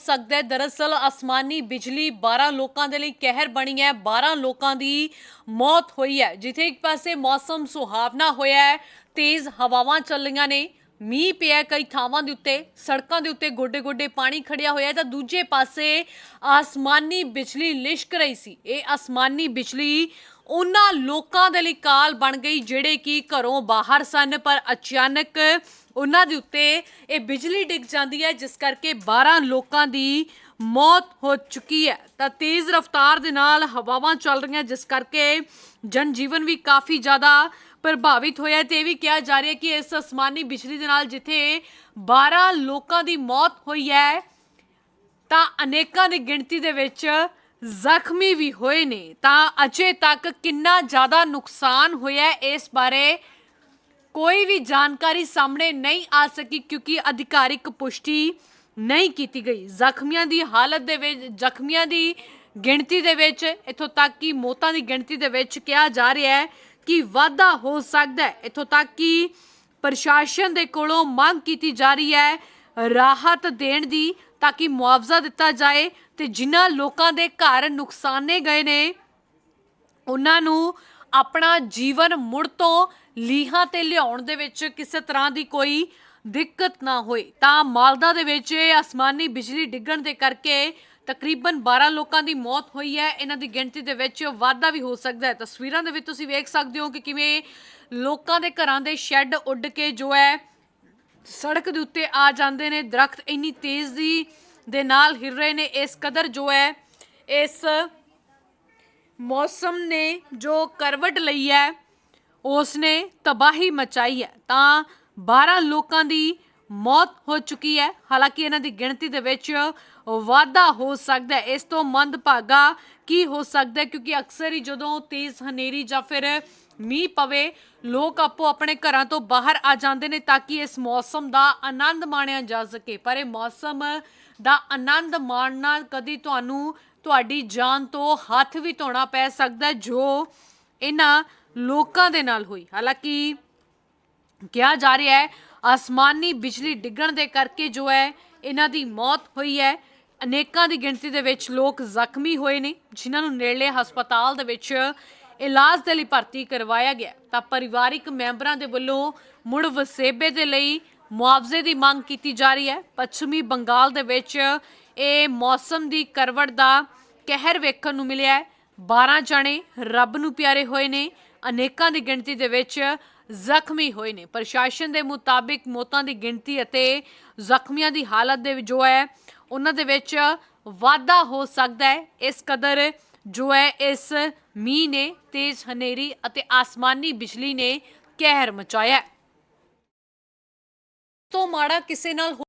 ਸਕਦਾ ਦਰਅਸਲ ਅਸਮਾਨੀ ਬਿਜਲੀ 12 ਲੋਕਾਂ ਦੇ ਲਈ ਕਹਿਰ ਬਣੀ ਹੈ। 12 ਲੋਕਾਂ ਦੀ ਮੌਤ ਹੋਈ ਹੈ। ਜਿੱਥੇ ਇੱਕ ਪਾਸੇ ਮੌਸਮ ਸੁਹਾਵਣਾ ਹੋਇਆ ਹੈ, ਤੇਜ਼ ਹਵਾਵਾਂ ਚੱਲੀਆਂ ਨੇ। ਮੀਂਹ ਪਿਆ ਕਈ ਥਾਵਾਂ ਦੇ ਉੱਤੇ, ਸੜਕਾਂ ਦੇ ਉੱਤੇ ਗੋਡੇ-ਗੋਡੇ ਪਾਣੀ ਖੜਿਆ ਹੋਇਆ ਤਾਂ ਦੂਜੇ ਪਾਸੇ ਆਸਮਾਨੀ ਬਿਜਲੀ ਲਿਸ਼ਕ ਰਹੀ ਸੀ। ਇਹ ਆਸਮਾਨੀ ਬਿਜਲੀ ਉਹਨਾਂ ਲੋਕਾਂ ਦੇ ਲਈ ਕਾਲ ਬਣ ਗਈ ਜਿਹੜੇ ਕਿ ਘਰੋਂ ਬਾਹਰ ਸਨ, ਪਰ ਅਚਾਨਕ ਉਹਨਾਂ ਦੇ ਉੱਤੇ ਇਹ ਬਿਜਲੀ ਡਿੱਗ ਜਾਂਦੀ ਹੈ, ਜਿਸ ਕਰਕੇ 12 ਲੋਕਾਂ ਦੀ ਮੌਤ ਹੋ ਚੁੱਕੀ ਹੈ। ਤਾਂ ਤੇਜ਼ ਰਫ਼ਤਾਰ ਦੇ ਨਾਲ ਹਵਾਵਾਂ ਚੱਲ ਰਹੀਆਂ, ਜਿਸ ਕਰਕੇ ਜਨ ਜੀਵਨ ਵੀ ਕਾਫੀ ਜ਼ਿਆਦਾ ਪ੍ਰਭਾਵਿਤ ਹੋਇਆ ਹੈ। ਤੇ ਇਹ ਵੀ ਕਿਹਾ ਜਾ ਰਿਹਾ ਕਿ ਇਸ ਅਸਮਾਨੀ ਬਿਜਲੀ ਦੇ ਨਾਲ ਜਿੱਥੇ 12 ਲੋਕਾਂ ਦੀ ਮੌਤ ਹੋਈ ਹੈ, ਤਾਂ ਅਨੇਕਾਂ ਦੀ ਗਿਣਤੀ ਦੇ ਵਿੱਚ ਜ਼ਖਮੀ ਵੀ ਹੋਏ ਨੇ। ਤਾਂ ਅਜੇ ਤੱਕ ਕਿੰਨਾ ਜ਼ਿਆਦਾ ਨੁਕਸਾਨ ਹੋਇਆ ਹੈ, ਇਸ ਬਾਰੇ ਕੋਈ ਵੀ ਜਾਣਕਾਰੀ ਸਾਹਮਣੇ ਨਹੀਂ ਆ ਸਕੀ ਕਿਉਂਕਿ ਅਧਿਕਾਰਿਕ ਪੁਸ਼ਟੀ ਨਹੀਂ ਕੀਤੀ ਗਈ। ਜ਼ਖਮੀਆਂ ਦੀ ਹਾਲਤ ਦੇ ਵਿੱਚ ਜ਼ਖਮੀਆਂ ਦੀ ਗਿਣਤੀ ਦੇ ਵਿੱਚ ਇਥੋਂ ਤੱਕ ਕਿ ਮੌਤਾਂ ਦੀ ਗਿਣਤੀ ਦੇ ਵਿੱਚ ਕਿਹਾ ਜਾ ਰਿਹਾ ਹੈ ਕਿ ਵਾਧਾ ਹੋ ਸਕਦਾ ਹੈ। ਇਥੋਂ ਤੱਕ ਕਿ ਪ੍ਰਸ਼ਾਸਨ ਦੇ ਕੋਲੋਂ ਮੰਗ ਕੀਤੀ ਜਾ ਰਹੀ ਹੈ ਰਾਹਤ ਦੇਣ ਦੀ ਤਾਂ ਕਿ ਮੁਆਵਜ਼ਾ ਦਿੱਤਾ ਜਾਏ ਤੇ ਜਿਨ੍ਹਾਂ ਲੋਕਾਂ ਦੇ ਘਰ ਨੁਕਸਾਨੇ ਗਏ ਨੇ, ਉਹਨਾਂ ਨੂੰ ਆਪਣਾ ਜੀਵਨ ਮੁੜ ਤੋਂ ਲੀਹਾਂ ਤੇ ਲਿਆਉਣ ਦੇ ਵਿੱਚ ਕਿਸੇ ਤਰ੍ਹਾਂ ਦੀ ਕੋਈ ਦਿੱਕਤ ਨਾ ਹੋਏ। ਤਾਂ ਮਾਲਦਾ ਦੇ ਵਿੱਚ ਇਹ ਅਸਮਾਨੀ ਬਿਜਲੀ ਡਿੱਗਣ ਦੇ ਕਰਕੇ ਤਕਰੀਬਨ 12 ਲੋਕਾਂ ਦੀ ਮੌਤ ਹੋਈ ਹੈ। ਇਹਨਾਂ ਦੀ ਗਿਣਤੀ ਦੇ ਵਿੱਚ ਵਾਧਾ ਵੀ ਹੋ ਸਕਦਾ ਹੈ। ਤਸਵੀਰਾਂ ਦੇ ਵਿੱਚ ਤੁਸੀਂ ਵੇਖ ਸਕਦੇ ਹੋ ਕਿ ਕਿਵੇਂ ਲੋਕਾਂ ਦੇ ਘਰਾਂ ਦੇ ਸ਼ੈੱਡ ਉੱਡ ਕੇ ਜੋ ਹੈ ਸੜਕ ਦੇ ਉੱਤੇ ਆ ਜਾਂਦੇ ਨੇ, ਦਰਖਤ ਇੰਨੀ ਤੇਜ਼ੀ ਦੇ ਨਾਲ ਹਿਰ ਰਹੇ ਨੇ। ਇਸ ਕਦਰ ਜੋ ਹੈ, ਇਸ ਮੌਸਮ ਨੇ ਜੋ ਕਰਵਟ ਲਈ ਹੈ ਉਸ ਨੇ ਤਬਾਹੀ ਮਚਾਈ ਹੈ। ਤਾਂ 12 ਲੋਕਾਂ ਦੀ ਮੌਤ ਹੋ ਚੁੱਕੀ ਹੈ। ਹਾਲਾਂਕਿ ਇਹਨਾਂ ਦੀ ਗਿਣਤੀ ਦੇ ਵਿੱਚ ਵਾਧਾ ਹੋ ਸਕਦਾ ਹੈ। ਇਸ ਤੋਂ ਮੰਦਭਾਗਾ ਕੀ ਹੋ ਸਕਦਾ ਹੈ? ਕਿਉਂਕਿ ਅਕਸਰ ਹੀ ਜਦੋਂ ਤੇਜ਼ ਹਨੇਰੀ ਜਾਂ ਫਿਰ ਮੀਂਹ ਪਵੇ, ਲੋਕ ਆਪੋ ਆਪਣੇ ਘਰਾਂ ਤੋਂ ਬਾਹਰ ਆ ਜਾਂਦੇ ਨੇ ਤਾਂ ਕਿ ਇਸ ਮੌਸਮ ਦਾ ਆਨੰਦ ਮਾਣਿਆ ਜਾ ਸਕੇ। ਪਰ ਇਹ ਮੌਸਮ ਦਾ ਆਨੰਦ ਮਾਣਨਾ ਕਦੀ ਤੁਹਾਨੂੰ ਤੁਹਾਡੀ ਜਾਨ ਤੋਂ ਹੱਥ ਵੀ ਧੋਣਾ ਪੈ ਸਕਦਾ ਜੋ ਇਹਨਾਂ ਲੋਕਾਂ ਦੇ ਨਾਲ ਹੋਈ। ਹਾਲਾਂਕਿ ਕਿਹਾ ਜਾ ਰਿਹਾ ਹੈ, ਆਸਮਾਨੀ ਬਿਜਲੀ ਡਿੱਗਣ ਦੇ ਕਰਕੇ ਜੋ ਹੈ, ਇਹਨਾਂ ਦੀ ਮੌਤ ਹੋਈ ਹੈ। ਅਨੇਕਾਂ ਦੀ ਗਿਣਤੀ ਦੇ ਵਿੱਚ ਲੋਕ ਜ਼ਖਮੀ ਹੋਏ ਨੇ, ਜਿਨ੍ਹਾਂ ਨੂੰ ਨੇੜਲੇ ਹਸਪਤਾਲ ਦੇ ਵਿੱਚ ਇਲਾਜ ਦੇ ਲਈ ਭਰਤੀ ਕਰਵਾਇਆ ਗਿਆ। ਤਾਂ ਪਰਿਵਾਰਿਕ ਮੈਂਬਰਾਂ ਦੇ ਵੱਲੋਂ ਮੁੜ ਵਸੇਬੇ ਦੇ ਲਈ ਮੁਆਵਜ਼ੇ ਦੀ ਮੰਗ ਕੀਤੀ ਜਾ ਰਹੀ ਹੈ। ਪੱਛਮੀ ਬੰਗਾਲ ਦੇ ਵਿੱਚ ਇਹ ਮੌਸਮ ਦੀ ਕਰਵਟ ਦਾ ਕਹਿਰ ਵੇਖਣ ਨੂੰ ਮਿਲਿਆ ਹੈ। 12 ਜਣੇ ਰੱਬ ਨੂੰ ਪਿਆਰੇ ਹੋਏ ਨੇ। ਅਨੇਕਾਂ ਦੀ ਗਿਣਤੀ ਦੇ ਵਿੱਚ ਜ਼ਖਮੀ ਹੋਏ ਨੇ। ਪ੍ਰਸ਼ਾਸਨ ਦੇ ਮੁਤਾਬਿਕ ਮੌਤਾਂ ਦੀ ਗਿਣਤੀ ਅਤੇ ਜ਼ਖਮੀਆਂ ਦੀ ਹਾਲਤ ਦੇ ਜੋ ਹੈ, ਉਹਨਾਂ ਦੇ ਵਿੱਚ ਵਾਧਾ ਹੋ ਸਕਦਾ ਹੈ। ਇਸ ਕਦਰ ਜੋ ਹੈ ਇਸ ਮੀਂਹ ਨੇ, ਤੇਜ਼ ਹਨੇਰੀ ਅਤੇ ਆਸਮਾਨੀ ਬਿਜਲੀ ਨੇ ਕਹਿਰ ਮਚਾਇਆ ਹੈ। ਤੋਂ ਮਾੜਾ ਕਿਸੇ ਨਾਲ